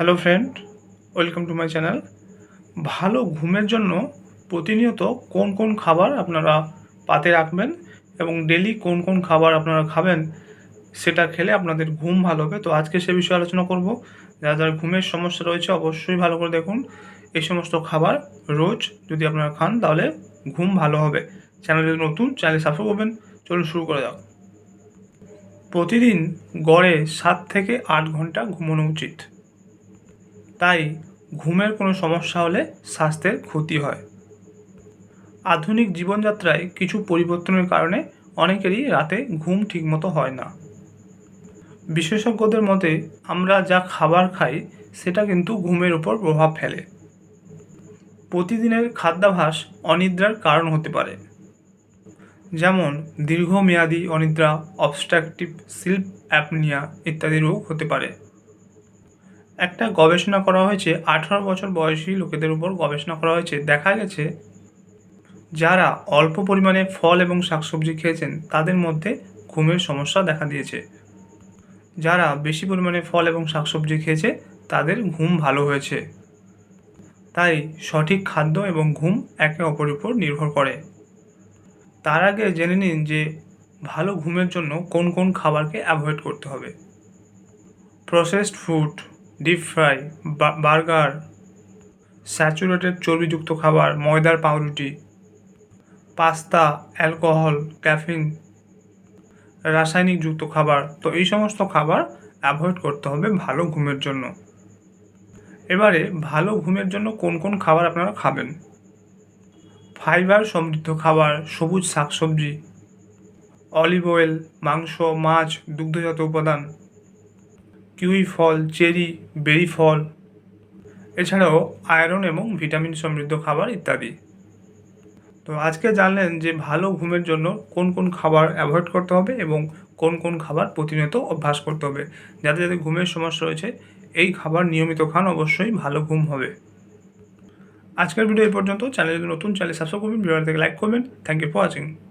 Hello friend welcome to my channel ভালো ঘুমের জন্য প্রতিনিয়ত কোন কোন খাবার আপনারা পাতে রাখবেন এবং ডেলি কোন কোন খাবার আপনারা খাবেন সেটা খেলে আপনাদের ঘুম ভালো হবে। তো আজকে সে বিষয়ে আলোচনা করব। যারা যারা ঘুমের সমস্যা রয়েছে অবশ্যই ভালো করে দেখুন। এই সমস্ত খাবার রোজ যদি আপনারা খান তাহলে ঘুম ভালো হবে। চ্যানেল নতুন চ্যানেল সাবস্ক্রাইব করবেন। চলুন শুরু করে যাও প্রতিদিন গড়ে সাত থেকে আট ঘণ্টা ঘুমানো উচিত। তাই ঘুমের কোনো সমস্যা হলে স্বাস্থ্যের ক্ষতি হয়। আধুনিক জীবনযাত্রায় কিছু পরিবর্তনের কারণে অনেকেরই রাতে ঘুম ঠিকমতো হয় না। বিশেষজ্ঞদের মতে, আমরা যা খাবার খাই, সেটা কিন্তু ঘুমের উপর প্রভাব ফেলে। প্রতিদিনের খাদ্যাভাস অনিদ্রার কারণ হতে পারে। যেমন, দীর্ঘমেয়াদী অনিদ্রা অবস্ট্রাকটিভ স্লিপ অ্যাপনিয়া ইত্যাদি রোগ হতে পারে। একটা গবেষণা করা হয়েছে, আঠারো বছর বয়সী লোকেদের উপর গবেষণা করা হয়েছে। দেখা গেছে, যারা অল্প পরিমাণে ফল এবং শাকসবজি খেয়েছেন, তাদের মধ্যে ঘুমের সমস্যা দেখা দিয়েছে। যারা বেশি পরিমাণে ফল এবং শাকসবজি খেয়েছে, তাদের ঘুম ভালো হয়েছে। তাই সঠিক খাদ্য এবং ঘুম একে অপরের উপর নির্ভর করে। তার আগে জেনে নিন যে ভালো ঘুমের জন্য কোন কোন খাবারকে অ্যাভয়েড করতে হবে। Processed food deep fry burger saturated চর্বিযুক্ত খাবার, ময়দার পাউরুটি পাস্তা অ্যালকোহল ক্যাফিন রাসায়নিকযুক্ত খাবার। তো এই সমস্ত খাবার অ্যাভয়েড করতে হবে ভালো ঘুমের জন্য। এবারে ভালো ঘুমের জন্য কোন কোন খাবার আপনারা খাবেন? ফাইবার সমৃদ্ধ খাবার, সবুজ শাকসবজি অলিভ অয়েল মাংস, মাছ, দুগ্ধজাত উপাদান কিউই ফল, চেরি, বেরি ফল, এছাড়াও আয়রন এবং ভিটামিন সমৃদ্ধ খাবার ইত্যাদি। তো আজকে জানলেন যে ভালো ঘুমের জন্য কোন কোন খাবার অ্যাভয়েড করতে হবে এবং কোন কোন খাবার প্রতিনিয়ত অভ্যাস করতে হবে। যাদের যাদের ঘুমের সমস্যা রয়েছে, এই খাবার নিয়মিত খান অবশ্যই ভালো ঘুম হবে। আজকের ভিডিও এই পর্যন্ত। চ্যানেল যদি নতুন, চ্যানেল সাবস্ক্রাইব করবেন ভিডিও থেকে লাইক করবেন। Thank you for watching